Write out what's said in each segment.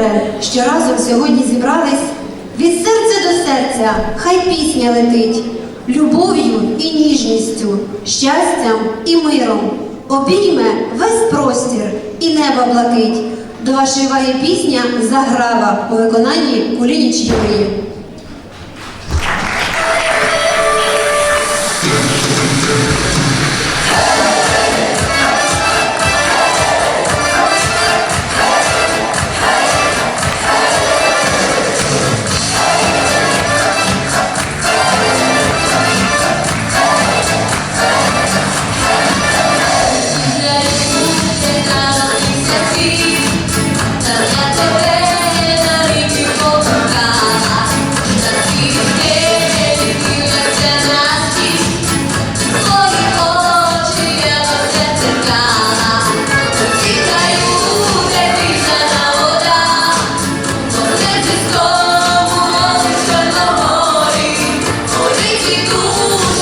добре, що разом сьогодні зібрались. Від серця до серця хай пісня летить, любов'ю і ніжністю, щастям і миром. Обійме весь простір і небо блакить. До вашої ваги пісня Заграва у виконанні Кулініч Юрії.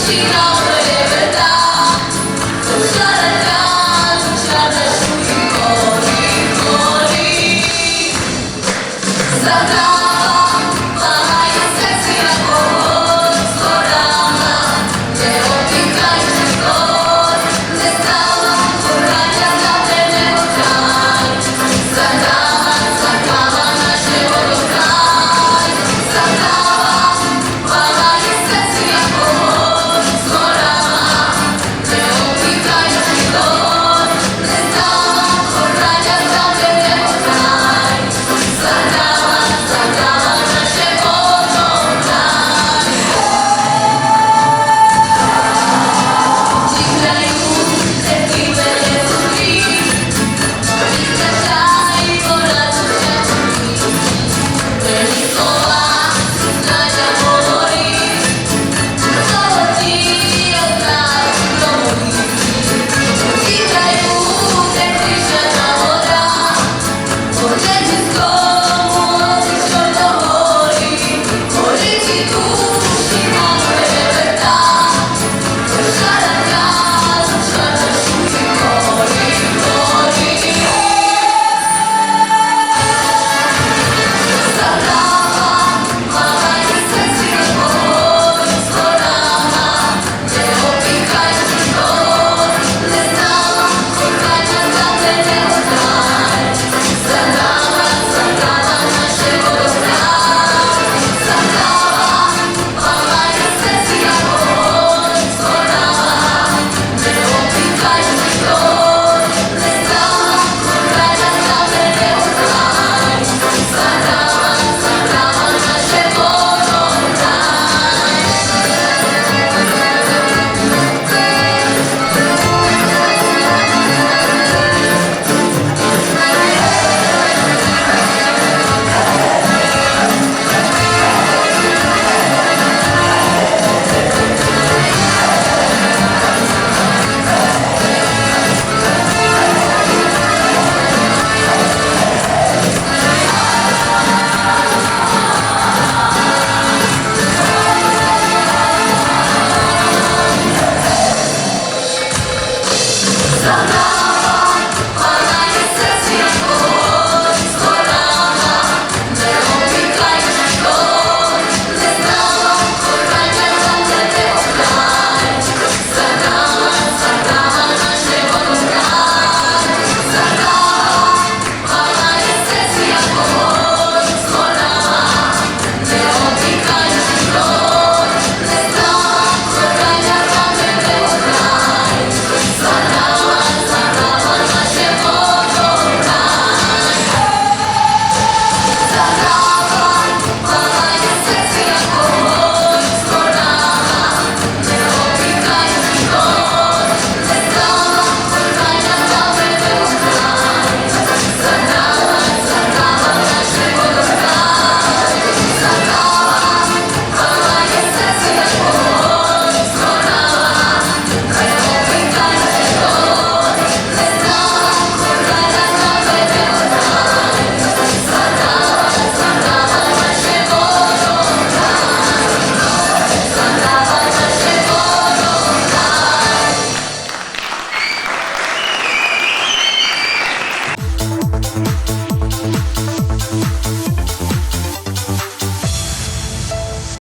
She